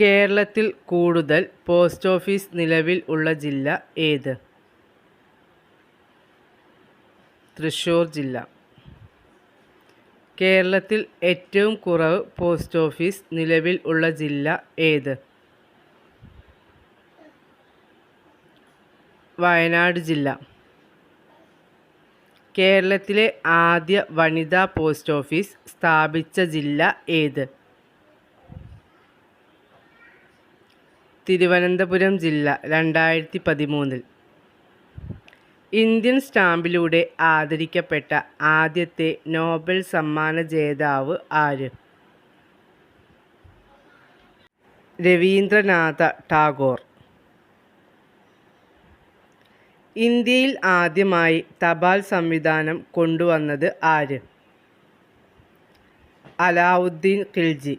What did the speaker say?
കേരളത്തിൽ കൂടുതൽ post office നിലവിൽ ഉള്ള ജില്ല ഏത്? തൃശ്ശൂർ ജില്ല. കേരളത്തിൽ ഏറ്റവും കുറവ് പോസ്റ്റ് ഓഫീസ് നിലവിൽ ഉള്ള ജില്ല ഏത്? വയനാട് ജില്ല. കേരളത്തിലെ ആദ്യ വനിതാ പോസ്റ്റ് ഓഫീസ് സ്ഥാപിച്ച ജില്ല ഏത്? തിരുവനന്തപുരം ജില്ല രണ്ടായിരത്തി പതിമൂന്നിൽ ഇന്ത്യൻ സ്റ്റാമ്പിലൂടെ ആദരിക്കപ്പെട്ട ആദ്യത്തെ നോബൽ സമ്മാന ജേതാവ് ആര്? രവീന്ദ്രനാഥ ടാഗോർ. ഇന്ത്യയിൽ ആദ്യമായി തപാൽ സംവിധാനം കൊണ്ടുവന്നത് ആര്? അലാവുദ്ദീൻ ഖിൽജി.